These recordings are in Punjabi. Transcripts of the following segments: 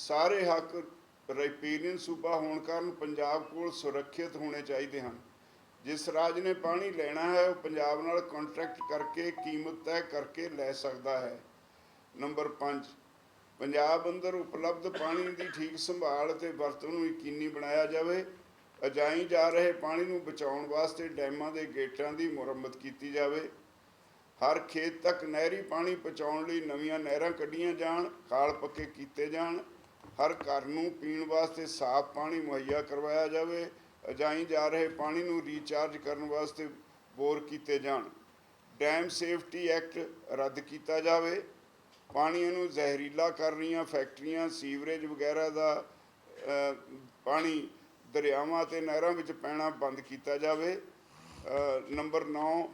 ਸਾਰੇ ਹੱਕ ਰਾਈਪੇਰੀਅਨ ਸੂਬਾ ਹੋਣ ਕਾਰਨ ਪੰਜਾਬ ਕੋਲ ਸੁਰੱਖਿਅਤ ਹੋਣੇ ਚਾਹੀਦੇ ਹਨ। ਜਿਸ ਰਾਜ ਨੇ ਪਾਣੀ ਲੈਣਾ ਹੈ, ਉਹ ਪੰਜਾਬ ਨਾਲ ਕੰਟਰੈਕਟ ਕਰਕੇ, ਕੀਮਤ ਤੈਅ ਕਰਕੇ ਲੈ ਸਕਦਾ ਹੈ। ਨੰਬਰ 5 ਪੰਜਾਬ ਅੰਦਰ ਉਪਲਬਧ ਪਾਣੀ ਦੀ ਠੀਕ ਸੰਭਾਲ ਅਤੇ ਵਰਤੋਂ ਨੂੰ ਯਕੀਨੀ ਬਣਾਇਆ ਜਾਵੇ। ਅਜਾਈ ਜਾ ਰਹੇ ਪਾਣੀ ਨੂੰ ਬਚਾਉਣ ਵਾਸਤੇ ਡੈਮਾਂ ਦੇ ਗੇਟਾਂ ਦੀ ਮੁਰੰਮਤ ਕੀਤੀ ਜਾਵੇ। ਹਰ ਖੇਤ ਤੱਕ ਨਹਿਰੀ ਪਾਣੀ ਪਹੁੰਚਾਉਣ ਲਈ ਨਵੀਆਂ ਨਹਿਰਾਂ ਕੱਢੀਆਂ ਜਾਣ, ਖਾਲ ਪੱਕੇ ਕੀਤੇ ਜਾਣ। ਹਰ ਘਰ ਨੂੰ ਪੀਣ ਵਾਸਤੇ ਸਾਫ਼ ਪਾਣੀ ਮੁਹੱਈਆ ਕਰਵਾਇਆ ਜਾਵੇ, ਅਜਾਈ ਜਾ ਰਹੇ ਪਾਣੀ ਨੂੰ ਰੀਚਾਰਜ ਕਰਨ ਵਾਸਤੇ ਬੋਰ ਕੀਤੇ ਜਾਣ। ਡੈਮ ਸੇਫਟੀ ਐਕਟ ਰੱਦ ਕੀਤਾ ਜਾਵੇ। ਪਾਣੀਆਂ ਨੂੰ ਜ਼ਹਿਰੀਲਾ ਕਰ ਰਹੀਆਂ ਫੈਕਟਰੀਆਂ, ਸੀਵਰੇਜ ਵਗੈਰਾ ਦਾ ਪਾਣੀ ਦਰਿਆਵਾਂ ਤੇ ਨਹਿਰਾਂ ਵਿੱਚ ਪੈਣਾ ਬੰਦ ਕੀਤਾ ਜਾਵੇ। ਨੰਬਰ 9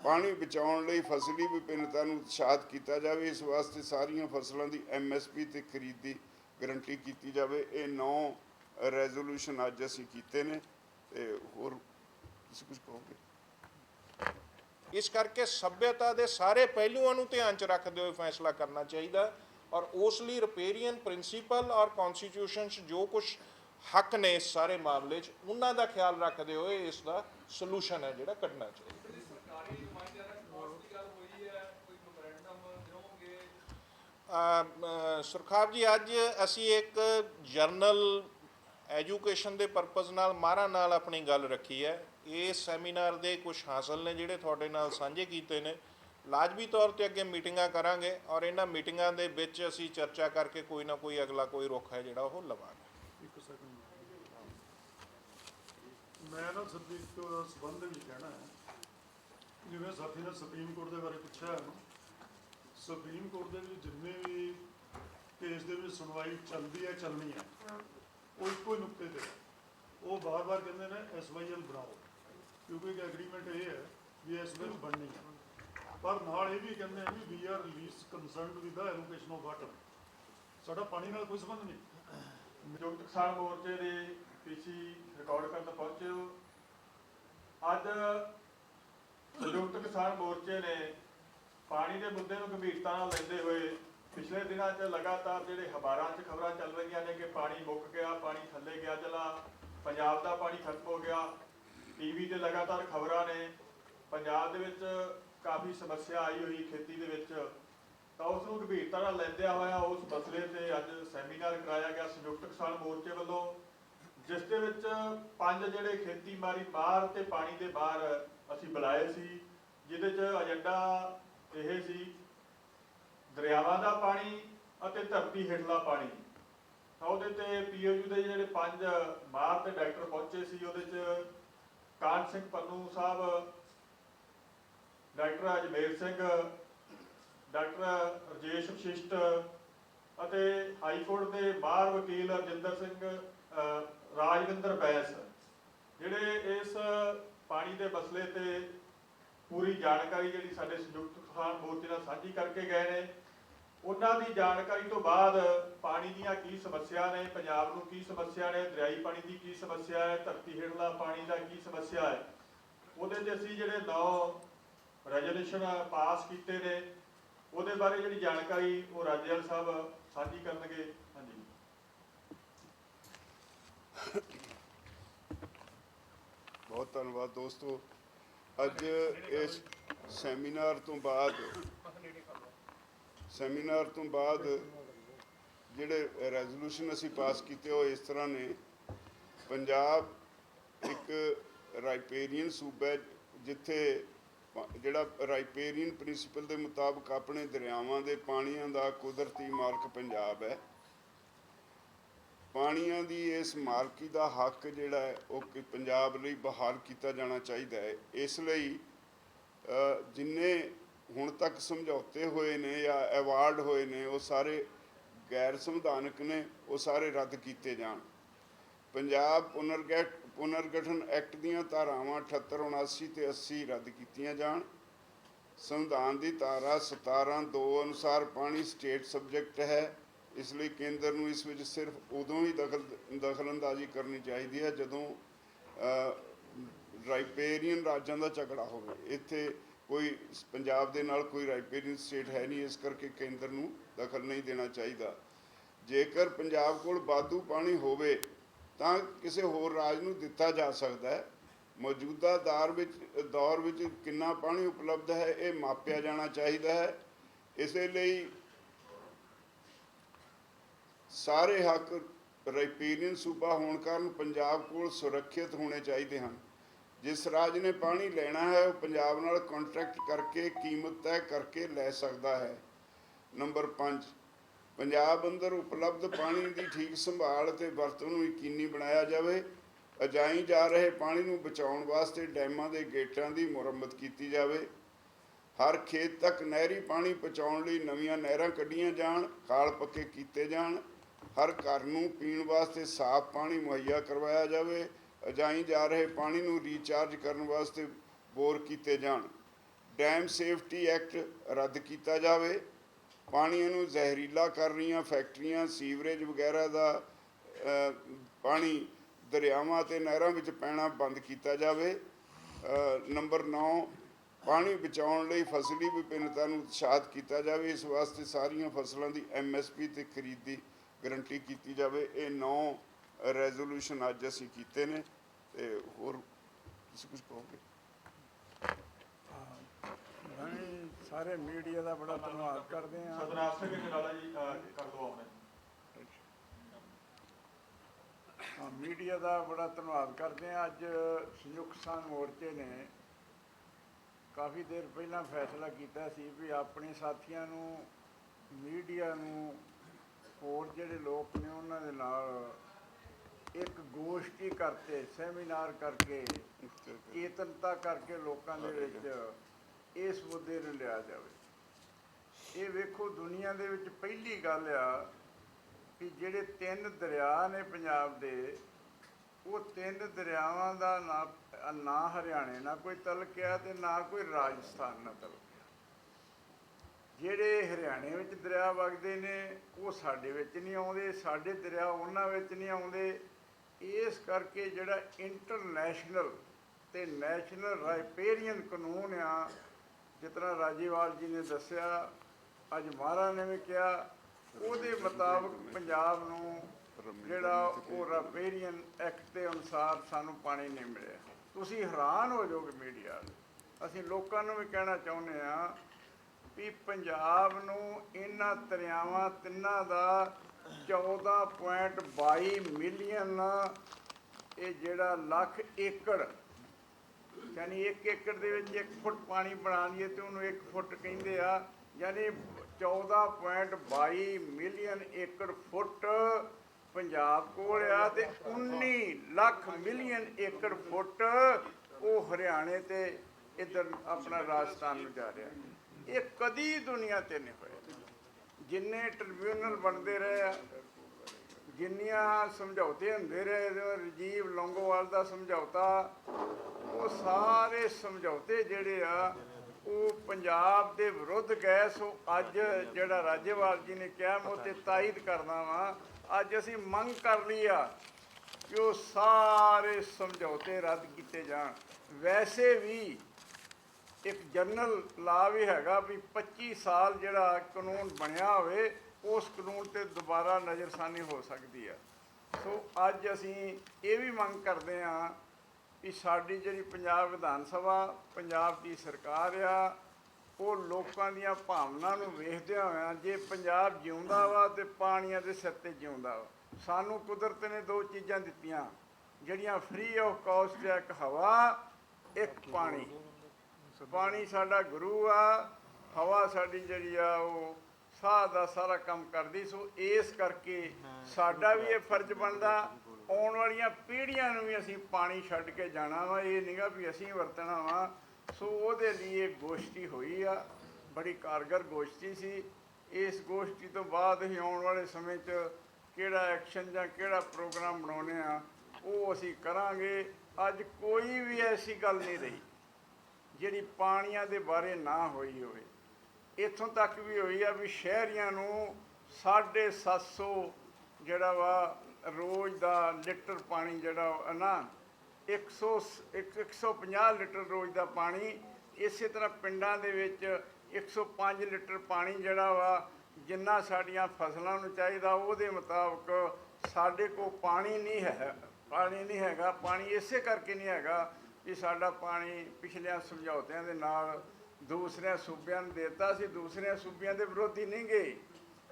ਪਾਣੀ ਬਚਾਉਣ ਲਈ ਫਸਲੀ ਵਿਭਿੰਨਤਾ ਨੂੰ ਉਤਸ਼ਾਹਿਤ ਕੀਤਾ ਜਾਵੇ। ਇਸ ਵਾਸਤੇ ਸਾਰੀਆਂ ਫਸਲਾਂ ਦੀ ਐਮਐਸਪੀ ਤੇ ਖਰੀਦ ਦੀ ਗਰੰਟੀ ਕੀਤੀ ਜਾਵੇ, ਇਹ ਨੌ ਰੈਜ਼ੋਲੂਸ਼ਨ ਅੱਜ ਅਸੀਂ ਕੀਤੇ ਨੇ, ਤੇ ਹੋਰ ਤੁਸੀਂ ਕੁਝ ਕਹੋਗੇ? ਇਸ ਕਰਕੇ ਸਭਿਅਤਾ ਦੇ ਸਾਰੇ ਪਹਿਲੂਆਂ ਨੂੰ ਧਿਆਨ 'ਚ ਰੱਖਦੇ ਹੋਏ ਫੈਸਲਾ ਕਰਨਾ ਚਾਹੀਦਾ ਔਰ ਉਸ ਲਈ ਰਿਪੇਰੀਅਨ ਪ੍ਰਿੰਸੀਪਲ ਔਰ ਕਨਸਟੀਟਿਊਸ਼ਨ 'ਚ ਜੋ ਕੁਝ ਹੱਕ ਨੇ ਇਸ ਸਾਰੇ ਮਾਮਲੇ 'ਚ, ਉਹਨਾਂ ਦਾ ਖਿਆਲ ਰੱਖਦੇ ਹੋਏ ਇਸ ਦਾ ਸੋਲੂਸ਼ਨ ਹੈ ਜਿਹੜਾ ਕੱਢਣਾ ਚਾਹੀਦਾ ਸਰਕਾਰੀ ਨੁਮਾਇੰਦਿਆਂ ਨਾਲ ਸਪੋਰਟ ਦੀ ਗੱਲ ਹੋਈ ਹੈ ਕੋਈ ਮੈਮੋਰੈਂਡਮ ਦਿਓਗੇ ਅ, ਅ, ਸੁਰਖਾਬ ਜੀ, ਅੱਜ ਅਸੀਂ ਇੱਕ ਜਰਨਲ ਐਜੂਕੇਸ਼ਨ ਦੇ ਪਰਪਸ ਨਾਲ ਮਾਰਾ ਨਾਲ ਆਪਣੀ ਗੱਲ ਰੱਖੀ ਹੈ। ਇਸ ਸੈਮੀਨਾਰ ਦੇ ਕੁਝ ਹਾਸਲ ਨੇ ਜਿਹੜੇ ਤੁਹਾਡੇ ਨਾਲ ਸਾਂਝੇ ਕੀਤੇ ਨੇ। ਲਾਜ਼ਮੀ ਤੌਰ ਤੇ ਅੱਗੇ ਮੀਟਿੰਗਾਂ ਕਰਾਂਗੇ ਔਰ ਇਹਨਾਂ ਮੀਟਿੰਗਾਂ ਦੇ ਵਿੱਚ ਅਸੀਂ ਚਰਚਾ ਕਰਕੇ ਕੋਈ ਨਾ ਕੋਈ, ਅਗਲਾ ਕੋਈ ਰੁੱਖ ਹੈ ਜਿਹੜਾ ਉਹ ਲਵਾਂਗੇ। ਇੱਕ ਸੈਕਿੰਡ ਮੈਂ ਨਾ ਸਿਰਫ ਸੰਬੰਧ ਵਿੱਚ ਕਹਿਣਾ ਹੈ। ਜਿਵੇਂ ਸਾਥੀ ਨੇ ਸੁਪਰੀਮ ਕੋਰਟ ਦੇ ਬਾਰੇ ਪੁੱਛਿਆ ਹੈ ਸੁਪਰੀਮ ਕੋਰਟ ਦੇ ਵਿੱਚ ਜਿੰਨੇ ਵੀ ਕੇਸ ਦੇ ਵਿੱਚ ਸੁਣਵਾਈ ਚੱਲਦੀ ਹੈ, ਚੱਲਣੀ ਹੈ, ਉਹ ਇੱਕੋ ਹੀ ਨੁਕਤੇ ਤੇ ਉਹ ਬਾਰ-ਬਾਰ ਕਹਿੰਦੇ ਨੇ ਐਸਵਾਈਐਲ ਬਣਾਓ, ਕਿਉਂਕਿ ਇੱਕ ਐਗਰੀਮੈਂਟ ਇਹ ਹੈ ਵੀ ਐਸਵਾਈਐਲ ਬਣਨੀ ਹੈ। ਪਰ ਨਾਲ ਇਹ ਵੀ ਕਹਿੰਦੇ ਆ ਵੀ we are least concerned with the allocation of water ਸਾਡਾ ਪਾਣੀ ਨਾਲ ਕੋਈ ਸੰਬੰਧ ਨਹੀਂ। ਸੰਯੁਕਤ ਕਿਸਾਨ ਮੋਰਚੇ ਦੇ ਪੀਸੀ ਰਿਕਾਰਡ ਕਰਨ ਪਹੁੰਚੇ ਹੋ, ਅੱਜ ਸੰਯੁਕਤ ਕਿਸਾਨ ਮੋਰਚੇ ਨੇ ਪਾਣੀ ਦੇ ਮੁੱਦੇ ਨੂੰ ਗੰਭੀਰਤਾ ਨਾਲ ਲੈਂਦੇ ਹੋਏ ਪਿਛਲੇ ਦਿਨਾਂ 'ਚ ਲਗਾਤਾਰ ਜਿਹੜੇ ਅਖਬਾਰਾਂ 'ਚ ਖਬਰਾਂ ਚੱਲ ਰਹੀਆਂ ਨੇ ਕਿ ਪਾਣੀ ਮੁੱਕ ਗਿਆ, ਪਾਣੀ ਥੱਲੇ ਗਿਆ ਚਲਾ ਪੰਜਾਬ ਦਾ ਪਾਣੀ ਖਤਮ ਹੋ ਗਿਆ, ਟੀਵੀ ਤੇ ਲਗਾਤਾਰ ਖਬਰਾਂ ਨੇ, ਪੰਜਾਬ ਦੇ ਵਿੱਚ ਕਾਫੀ ਸਮੱਸਿਆ ਆਈ ਹੋਈ ਖੇਤੀ ਦੇ ਵਿੱਚ, ਤਾਂ ਉਸ ਨੂੰ ਗੰਭੀਰਤਾ ਨਾਲ ਲੈਂਦਿਆਂ ਹੋਇਆ ਉਸ ਮਸਲੇ ਤੇ ਅੱਜ ਸੈਮੀਨਾਰ ਕਰਾਇਆ ਗਿਆ ਸੰਯੁਕਤ ਕਿਸਾਨ ਮੋਰਚੇ ਵੱਲੋਂ, ਜਿਸ ਦੇ ਵਿੱਚ ਪੰਜ ਜਿਹੜੇ ਖੇਤੀਬਾੜੀ ਬਾਹਰ ਤੇ ਪਾਣੀ ਦੇ ਬਾਹਰ ਅਸੀਂ ਬੁਲਾਏ ਸੀ, ਜਿਹਦੇ 'ਚ ਏਜੰਡਾ ਇਹ ਸੀ ਦਰਿਆਵਾਂ ਦਾ ਪਾਣੀ ਅਤੇ ਧਰਤੀ ਹੇਠਲਾ ਪਾਣੀ। ਤਾਂ ਉਹਦੇ ਤੇ ਪੀਓਯੂ ਦੇ ਜਿਹੜੇ ਪੰਜ ਬਾਹਰ ਦੇ ਡਾਕਟਰ ਪਹੁੰਚੇ ਸੀ, ਉਹਦੇ 'ਚ ਕਾਨ ਸਿੰਘ ਪੰਨੂ ਸਾਹਿਬ, ਡਾਕਟਰ ਅਜਮੇਰ ਸਿੰਘ, ਡਾਕਟਰ ਰਜੇਸ਼ ਵਸ਼ਿਸ਼ਟ ਅਤੇ ਹਾਈ ਕੋਰਟ ਦੇ ਬਾਹਰ ਵਕੀਲ ਰਜਿੰਦਰ ਸਿੰਘ ਰਾਜਵਿੰਦਰ ਬੈਸ, ਜਿਹੜੇ ਇਸ ਪਾਣੀ ਦੇ ਮਸਲੇ ਤੇ ਪੂਰੀ ਜਾਣਕਾਰੀ ਜਿਹੜੀ ਸਾਡੇ ਸੰਯੁਕਤ ਕਿਸਾਨ ਮੋਰਚੇ ਨਾਲ ਸਾਂਝੀ ਕਰਕੇ ਗਏ ਨੇ। ਉਹਨਾਂ ਦੀ ਜਾਣਕਾਰੀ ਤੋਂ ਬਾਅਦ ਪਾਣੀ ਦੀਆਂ ਕੀ ਸਮੱਸਿਆ ਨੇ, ਪੰਜਾਬ ਨੂੰ ਕੀ ਸਮੱਸਿਆ ਨੇ, ਦਰਿਆਈ ਪਾਣੀ ਦੀ ਕੀ ਸਮੱਸਿਆ ਹੈ, ਧਰਤੀ ਹੇਠਲਾ ਪਾਣੀ ਦਾ ਕੀ ਸਮੱਸਿਆ ਹੈ। ਉਹਦੇ ਤੇ ਅਸੀਂ ਜਿਹੜੇ ਨੌ ਰੈਜ਼ੋਲੂਸ਼ਨ ਪਾਸ ਕੀਤੇ ਨੇ, ਉਹਦੇ ਬਾਰੇ ਜਿਹੜੀ ਜਾਣਕਾਰੀ ਉਹ ਰਾਜੇਵਾਲ ਸਾਹਿਬ ਸਾਂਝੀ ਕਰਨਗੇ। ਹਾਂਜੀ। ਬਹੁਤ ਧੰਨਵਾਦ ਦੋਸਤੋ। ਅੱਜ ਇਸ ਸੈਮੀਨਾਰ ਤੋਂ ਬਾਅਦ, ਸੈਮੀਨਾਰ ਤੋਂ ਬਾਅਦ ਜਿਹੜੇ ਰੈਜ਼ੋਲੂਸ਼ਨ ਅਸੀਂ ਪਾਸ ਕੀਤੇ ਉਹ ਇਸ ਤਰ੍ਹਾਂ ਨੇ। ਪੰਜਾਬ ਇੱਕ ਰਾਈਪੇਰੀਅਨ ਸੂਬਾ ਹੈ, ਜਿੱਥੇ ਜਿਹੜਾ ਰਾਈਪੇਰੀਅਨ ਪ੍ਰਿੰਸੀਪਲ ਦੇ ਮੁਤਾਬਕ ਆਪਣੇ ਦਰਿਆਵਾਂ ਦੇ ਪਾਣੀਆਂ ਦਾ ਕੁਦਰਤੀ ਮਾਲਕ ਪੰਜਾਬ ਹੈ। ਪਾਣੀਆਂ ਦੀ ਇਸ ਮਾਲਕੀ ਦਾ ਹੱਕ ਜਿਹੜਾ ਹੈ, ਉਹ ਪੰਜਾਬ ਲਈ ਬਹਾਲ ਕੀਤਾ ਜਾਣਾ ਚਾਹੀਦਾ ਹੈ। ਇਸ ਲਈ ਜਿੰਨੇ ਹੁਣ ਤੱਕ ਸਮਝੌਤੇ ਹੋਏ ਨੇ ਜਾਂ ਅਵਾਰਡ ਹੋਏ ਨੇ, ਉਹ ਸਾਰੇ ਗੈਰ ਸੰਵਿਧਾਨਕ ਨੇ, ਉਹ ਸਾਰੇ ਰੱਦ ਕੀਤੇ ਜਾਣ। ਪੰਜਾਬ ਪੁਨਰਗਠ, ਪੁਨਰਗਠਨ ਐਕਟ ਦੀਆਂ ਧਾਰਾਵਾਂ 78 79 ਤੇ 80 ਰੱਦ ਕੀਤੀਆਂ ਜਾਣ। ਸੰਵਿਧਾਨ ਦੀ ਧਾਰਾ 17 2 ਅਨੁਸਾਰ ਪਾਣੀ ਸਟੇਟ ਸਬਜੈਕਟ ਹੈ। ਇਸ ਲਈ ਕੇਂਦਰ ਨੂੰ ਇਸ ਵਿੱਚ ਸਿਰਫ ਉਦੋਂ ਹੀ ਦਖਲ, ਦਖਲਅੰਦਾਜ਼ੀ ਕਰਨੀ ਚਾਹੀਦੀ ਹੈ ਜਦੋਂ ਰਾਈਪੇਰੀਅਨ ਰਾਜਾਂ ਦਾ ਝਗੜਾ ਹੋਵੇ। ਇੱਥੇ ਕੋਈ ਪੰਜਾਬ ਦੇ ਨਾਲ ਕੋਈ ਰਾਈਪੇਰੀਅਨ ਸਟੇਟ ਹੈ ਨਹੀਂ, ਇਸ ਕਰਕੇ ਕੇਂਦਰ ਨੂੰ ਦਖਲ ਨਹੀਂ ਦੇਣਾ ਚਾਹੀਦਾ। ਜੇਕਰ ਪੰਜਾਬ ਕੋਲ ਵਾਧੂ ਪਾਣੀ ਹੋਵੇ, ਤਾਂ ਕਿਸੇ ਹੋਰ ਰਾਜ ਨੂੰ ਦਿੱਤਾ ਜਾ ਸਕਦਾ ਹੈ। ਮੌਜੂਦਾ ਦੌਰ ਵਿੱਚ ਦੌਰ ਵਿੱਚ ਕਿੰਨਾ ਪਾਣੀ ਉਪਲਬਧ ਹੈ, ਇਹ ਮਾਪਿਆ ਜਾਣਾ ਚਾਹੀਦਾ ਹੈ। ਇਸੇ ਲਈ ਸਾਰੇ ਹੱਕ ਰਾਈਪੇਰੀਅਨ ਸੂਬਾ ਹੋਣ ਕਾਰਨ ਪੰਜਾਬ ਕੋਲ ਸੁਰੱਖਿਅਤ ਹੋਣੇ ਚਾਹੀਦੇ ਹਨ। ਜਿਸ ਰਾਜ ਨੇ ਪਾਣੀ ਲੈਣਾ ਹੈ, ਉਹ ਪੰਜਾਬ ਨਾਲ ਕੰਟਰੈਕਟ ਕਰਕੇ, ਕੀਮਤ ਤੈਅ ਕਰਕੇ ਲੈ ਸਕਦਾ ਹੈ। ਨੰਬਰ 5 ਪੰਜਾਬ ਅੰਦਰ ਉਪਲਬਧ ਪਾਣੀ ਦੀ ਠੀਕ ਸੰਭਾਲ ਤੇ ਵਰਤੋਂ ਨੂੰ ਯਕੀਨੀ ਬਣਾਇਆ ਜਾਵੇ। ਅਜਾਈ ਜਾ ਰਹੇ ਪਾਣੀ ਨੂੰ ਬਚਾਉਣ ਵਾਸਤੇ ਡੈਮਾਂ ਦੇ ਗੇਟਾਂ ਦੀ ਮੁਰੰਮਤ ਕੀਤੀ ਜਾਵੇ। ਹਰ ਖੇਤ ਤੱਕ ਨਹਿਰੀ ਪਾਣੀ ਪਹੁੰਚਾਉਣ ਲਈ ਨਵੀਆਂ ਨਹਿਰਾਂ ਕੱਢੀਆਂ ਜਾਣ, ਖਾਲ ਪੱਕੇ ਕੀਤੇ ਜਾਣ। ਹਰ ਘਰ ਨੂੰ ਪੀਣ ਵਾਸਤੇ ਸਾਫ਼ ਪਾਣੀ ਮੁਹੱਈਆ ਕਰਵਾਇਆ ਜਾਵੇ। ਅਜਾਈ ਜਾ ਰਹੇ ਪਾਣੀ ਨੂੰ ਰੀਚਾਰਜ ਕਰਨ ਵਾਸਤੇ ਬੋਰ ਕੀਤੇ ਜਾਣ। ਡੈਮ ਸੇਫਟੀ ਐਕਟ ਰੱਦ ਕੀਤਾ ਜਾਵੇ। ਪਾਣੀ ਨੂੰ ਜ਼ਹਿਰੀਲਾ ਕਰ ਰਹੀਆਂ ਫੈਕਟਰੀਆਂ, ਸੀਵਰੇਜ ਵਗੈਰਾ ਦਾ ਪਾਣੀ ਦਰਿਆਵਾਂ ਤੇ ਨਹਿਰਾਂ ਵਿੱਚ ਪੈਣਾ ਬੰਦ ਕੀਤਾ ਜਾਵੇ। ਨੰਬਰ 9 ਪਾਣੀ ਬਚਾਉਣ ਲਈ ਫਸਲੀ ਵਿਭਿੰਨਤਾ ਨੂੰ ਉਤਸ਼ਾਹਿਤ ਕੀਤਾ ਜਾਵੇ। ਇਸ ਵਾਸਤੇ ਸਾਰੀਆਂ ਫਸਲਾਂ ਦੀ ਐਮਐਸਪੀ ਤੇ ਖਰੀਦ ਦੀ ਗਰੰਟੀ ਕੀਤੀ ਜਾਵੇ। ਇਹ 9 ਰੈਜ਼ੋਲੂਸ਼ਨ ਅੱਜ ਅਸੀਂ ਕੀਤੇ ਨੇ ਤੇ ਹੋਰ ਤੁਸੀਂ ਕੁਝ ਕਹੋਗੇ? ਸਾਰੇ ਮੀਡੀਆ ਦਾ ਬੜਾ ਧੰਨਵਾਦ ਕਰਦੇ ਹਾਂ। ਸਤਨਾਮ ਸਿੰਘ ਜਨਾਲਾ ਜੀ ਕਰ ਦੋ ਆਪਣੇ। ਮੀਡੀਆ ਦਾ ਬੜਾ ਧੰਨਵਾਦ ਕਰਦੇ ਹਾਂ। ਅੱਜ ਸੰਯੁਕਤ ਕਿਸਾਨ ਮੋਰਚੇ ਨੇ ਕਾਫੀ ਦੇਰ ਪਹਿਲਾਂ ਫੈਸਲਾ ਕੀਤਾ ਸੀ ਵੀ ਆਪਣੇ ਸਾਥੀਆਂ ਨੂੰ ਮੀਡੀਆ ਨੂੰ ਹੋਰ ਜਿਹੜੇ ਲੋਕ ਨੇ ਉਹਨਾਂ ਦੇ ਨਾਲ ਇੱਕ ਗੋਸ਼ਟੀ ਕਰਕੇ, ਸੈਮੀਨਾਰ ਕਰਕੇ, ਚੇਤਨਤਾ ਕਰਕੇ ਲੋਕਾਂ ਦੇ ਵਿੱਚ ਇਸ ਮੁੱਦੇ ਨੂੰ ਲਿਆ ਜਾਵੇ। ਇਹ ਵੇਖੋ, ਦੁਨੀਆ ਦੇ ਵਿੱਚ ਪਹਿਲੀ ਗੱਲ ਆ ਕਿ ਜਿਹੜੇ ਤਿੰਨ ਦਰਿਆ ਨੇ ਪੰਜਾਬ ਦੇ, ਉਹ ਤਿੰਨ ਦਰਿਆਵਾਂ ਦਾ ਨਾ ਨਾ ਹਰਿਆਣੇ ਨਾਲ ਕੋਈ ਤਲਕ ਆ ਤੇ ਨਾ ਕੋਈ ਰਾਜਸਥਾਨ ਨਾਲ ਤਲਕ ਜਿਹੜੇ ਹਰਿਆਣੇ ਵਿੱਚ ਦਰਿਆ ਵਗਦੇ ਨੇ, ਉਹ ਸਾਡੇ ਵਿੱਚ ਨਹੀਂ ਆਉਂਦੇ, ਸਾਡੇ ਦਰਿਆ ਉਹਨਾਂ ਵਿੱਚ ਨਹੀਂ ਆਉਂਦੇ। ਇਸ ਕਰਕੇ ਜਿਹੜਾ ਇੰਟਰਨੈਸ਼ਨਲ ਤੇ ਨੈਸ਼ਨਲ ਰਾਈਪੇਰੀਅਨ ਕਾਨੂੰਨ ਆ, ਜਿਸ ਤਰ੍ਹਾਂ ਰਾਜੀਵਾਲ ਜੀ ਨੇ ਦੱਸਿਆ, ਅੱਜ ਮਹਾਰਾਜ ਨੇ ਵੀ ਕਿਹਾ, ਉਹਦੇ ਮੁਤਾਬਕ ਪੰਜਾਬ ਨੂੰ ਜਿਹੜਾ ਉਹ ਰਾਈਪੇਰੀਅਨ ਐਕਟ ਦੇ ਅਨੁਸਾਰ ਸਾਨੂੰ ਪਾਣੀ ਨਹੀਂ ਮਿਲਿਆ। ਤੁਸੀਂ ਹੈਰਾਨ ਹੋ ਜਾਓਗੇ ਮੀਡੀਆ ਅਸੀਂ ਲੋਕਾਂ ਨੂੰ ਵੀ ਕਹਿਣਾ ਚਾਹੁੰਦੇ ਆ ਵੀ ਪੰਜਾਬ ਨੂੰ ਇਹਨਾਂ ਦਰਿਆਵਾਂ ਤਿੰਨਾਂ ਦਾ 14.22 ਮਿਲੀਅਨ, ਇਹ ਜਿਹੜਾ ਲੱਖ ਏਕੜ, ਯਾਨੀ 1 ਏਕੜ ਦੇ ਵਿੱਚ 1 ਫੁੱਟ ਪਾਣੀ ਬਣਾ ਲਈਏ ਤੇ ਉਹਨੂੰ 1 ਫੁੱਟ ਕਹਿੰਦੇ ਆ, ਯਾਨੀ 14.22 ਮਿਲੀਅਨ ਏਕੜ ਫੁੱਟ ਪੰਜਾਬ ਕੋਲ ਆ ਤੇ 19 ਲੱਖ ਮਿਲੀਅਨ ਏਕੜ ਫੁੱਟ ਉਹ ਹਰਿਆਣੇ ਤੇ ਇਧਰ ਆਪਣਾ ਰਾਜਸਥਾਨ ਨੂੰ ਜਾ ਰਿਹਾ। ਇਹ ਕਦੀ ਦੁਨੀਆ ਤੇ ਨਹੀਂ ਹੋਇਆ। ਜਿੰਨੇ ਟ੍ਰਿਬਿਊਨਲ ਬਣਦੇ ਰਹੇ ਆ, ਜਿੰਨੀਆਂ ਸਮਝੌਤੇ ਹੁੰਦੇ ਰਹੇ ਜਿਵੇਂ ਰਜੀਵ ਲੌਂਗੋਵਾਲ ਦਾ ਸਮਝੌਤਾ, ਉਹ ਸਾਰੇ ਸਮਝੌਤੇ ਜਿਹੜੇ ਆ, ਉਹ ਪੰਜਾਬ ਦੇ ਵਿਰੁੱਧ ਗਏ। ਸੋ ਅੱਜ ਜਿਹੜਾ ਰਾਜੇਵਾਲ ਜੀ ਨੇ ਕਿਹਾ, ਮੈਂ ਉਹ ਤੇ ਤਾਇਦ ਕਰਦਾ ਵਾਂ, ਅੱਜ ਅਸੀਂ ਮੰਗ ਕਰ ਲਈ ਆ ਕਿ ਉਹ ਸਾਰੇ ਸਮਝੌਤੇ ਰੱਦ ਕੀਤੇ ਜਾਣ। ਵੈਸੇ ਵੀ ਇੱਕ ਜਨਰਲ ਲਾ ਵੀ ਹੈਗਾ ਵੀ 25 ਸਾਲ ਜਿਹੜਾ ਕਾਨੂੰਨ ਬਣਿਆ ਹੋਵੇ, ਉਸ ਕਾਨੂੰਨ ਤੇ ਦੁਬਾਰਾ ਨਜ਼ਰਸਾਨੀ ਹੋ ਸਕਦੀ ਹੈ। ਸੋ ਅੱਜ ਅਸੀਂ ਇਹ ਵੀ ਮੰਗ ਕਰਦੇ ਹਾਂ ਕਿ ਸਾਡੀ ਜਿਹੜੀ ਪੰਜਾਬ ਵਿਧਾਨ ਸਭਾ, ਪੰਜਾਬ ਦੀ ਸਰਕਾਰ ਆ, ਉਹ ਲੋਕਾਂ ਦੀਆਂ ਭਾਵਨਾ ਨੂੰ ਵੇਖਦਿਆਂ ਹੋਇਆਂ ਜੇ ਪੰਜਾਬ ਜਿਉਂਦਾ ਵਾ ਤੇ ਪਾਣੀਆਂ ਦੇ ਸਿਰ ਤੇ ਜਿਉਂਦਾ ਵਾ। ਸਾਨੂੰ ਕੁਦਰਤ ਨੇ ਦੋ ਚੀਜ਼ਾਂ ਦਿੱਤੀਆਂ, ਜਿਹੜੀਆਂ ਫ੍ਰੀ ਆਫ ਕਾਸਟ ਆ, ਇੱਕ ਹਵਾ, ਇੱਕ ਪਾਣੀ। ਪਾਣੀ ਸਾਡਾ ਗੁਰੂ ਆ ਹਵਾ ਸਾਡੀ ਜਿਹੜੀ ਆ ਉਹ ਸਾਹ ਦਾ ਸਾਰਾ ਕੰਮ ਕਰਦੀ ਸੋ ਇਸ ਕਰਕੇ ਸਾਡਾ ਵੀ ਇਹ ਫਰਜ਼ ਬਣਦਾ ਆਉਣ ਵਾਲੀਆਂ ਪੀੜ੍ਹੀਆਂ ਨੂੰ ਵੀ ਅਸੀਂ ਪਾਣੀ ਛੱਡ ਕੇ ਜਾਣਾ ਵਾ ਇਹ ਨਹੀਂਗਾ ਵੀ ਅਸੀਂ ਵਰਤਣਾ ਵਾ। ਸੋ ਉਹਦੇ ਲਈ ਇਹ ਗੋਸ਼ਟੀ ਹੋਈ ਆ ਬੜੀ ਕਾਰਗਰ ਗੋਸ਼ਟੀ ਸੀ। ਇਸ ਗੋਸ਼ਟੀ ਤੋਂ ਬਾਅਦ ਹੀ ਆਉਣ ਵਾਲੇ ਸਮੇਂ 'ਚ ਕਿਹੜਾ ਐਕਸ਼ਨ ਜਾਂ ਕਿਹੜਾ ਪ੍ਰੋਗਰਾਮ ਬਣਾਉਣੇ ਆ ਉਹ ਅਸੀਂ ਕਰਾਂਗੇ। ਅੱਜ ਕੋਈ ਵੀ ਐਸੀ ਗੱਲ ਨਹੀਂ ਰਹੀ। ਜਿਹੜੀ ਪਾਣੀਆਂ ਦੇ ਬਾਰੇ ਨਾ ਹੋਈ ਹੋਵੇ। ਇੱਥੋਂ ਤੱਕ ਵੀ ਹੋਈ ਆ ਵੀ ਸ਼ਹਿਰੀਆਂ ਨੂੰ 750 ਜਿਹੜਾ ਵਾ ਰੋਜ਼ ਦਾ ਲੀਟਰ ਪਾਣੀ ਜਿਹੜਾ ਵਾ ਨਾ 100 ਇੱਕ- 150 ਲੀਟਰ ਰੋਜ਼ ਦਾ ਪਾਣੀ, ਇਸੇ ਤਰ੍ਹਾਂ ਪਿੰਡਾਂ ਦੇ ਵਿੱਚ 105 ਲੀਟਰ ਪਾਣੀ ਜਿਹੜਾ ਵਾ ਜਿੰਨਾ ਸਾਡੀਆਂ ਫਸਲਾਂ ਨੂੰ ਚਾਹੀਦਾ ਉਹਦੇ ਮੁਤਾਬਕ ਸਾਡੇ ਕੋਲ ਪਾਣੀ ਨਹੀਂ ਹੈ, ਪਾਣੀ ਨਹੀਂ ਹੈਗਾ, ਪਾਣੀ ਇਸੇ ਕਰਕੇ ਨਹੀਂ ਹੈਗਾ ਕਿ ਸਾਡਾ ਪਾਣੀ ਪਿਛਲਿਆਂ ਸਮਝੌਤਿਆਂ ਦੇ ਨਾਲ ਦੂਸਰਿਆਂ ਸੂਬਿਆਂ ਨੂੰ ਦਿੱਤਾ ਸੀ ਦੂਸਰਿਆਂ ਸੂਬਿਆਂ ਦੇ ਵਿਰੋਧੀ ਨਹੀਂ ਗਏ।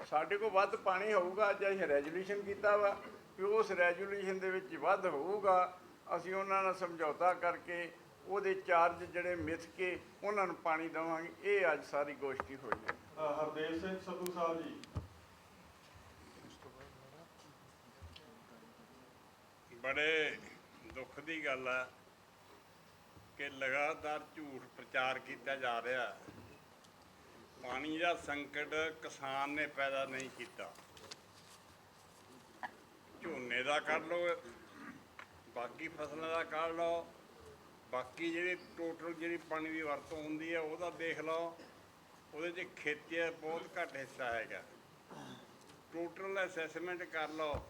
ਸਾਡੇ ਕੋਲ ਵੱਧ ਪਾਣੀ ਹੋਊਗਾ ਅੱਜ ਅਸੀਂ ਰੈਜੂਲੇਸ਼ਨ ਕੀਤਾ ਵਾ ਕਿ ਉਸ ਰੈਜੂਲੇਸ਼ਨ ਦੇ ਵਿੱਚ ਵੱਧ ਹੋਊਗਾ। ਅਸੀਂ ਉਹਨਾਂ ਨਾਲ ਸਮਝੌਤਾ ਕਰਕੇ ਉਹਦੇ ਚਾਰਜ ਜਿਹੜੇ ਮਿਥ ਕੇ ਉਹਨਾਂ ਨੂੰ ਪਾਣੀ ਦੇਵਾਂਗੇ। ਇਹ ਅੱਜ ਸਾਰੀ ਗੋਸ਼ਟੀ ਹੋਈ ਹੈ। ਹਰਦੇਵ ਸਿੰਘ ਸੰਧੂ ਸਾਹਿਬ ਜੀ। ਬੜੇ ਦੁੱਖ ਦੀ ਗੱਲ ਹੈ ਕਿ ਲਗਾਤਾਰ ਝੂਠ ਪ੍ਰਚਾਰ ਕੀਤਾ ਜਾ ਰਿਹਾ ਹੈ। ਪਾਣੀ ਦਾ ਸੰਕਟ ਕਿਸਾਨ ਨੇ ਪੈਦਾ ਨਹੀਂ ਕੀਤਾ। ਝੋਨੇ ਦਾ ਕੱਢ ਲਓ, ਬਾਕੀ ਫਸਲਾਂ ਦਾ ਕੱਢ ਲਓ, ਬਾਕੀ ਜਿਹੜੀ ਟੋਟਲ ਜਿਹੜੀ ਪਾਣੀ ਦੀ ਵਰਤੋਂ ਹੁੰਦੀ ਹੈ, ਉਹਦਾ ਦੇਖ ਲਓ। ਉਹਦੇ 'ਚ ਖੇਤੀ ਦਾ ਬਹੁਤ ਘੱਟ ਹਿੱਸਾ ਹੈਗਾ। ਟੋਟਲ ਅਸੈਸਮੈਂਟ ਕਰ ਲਓ।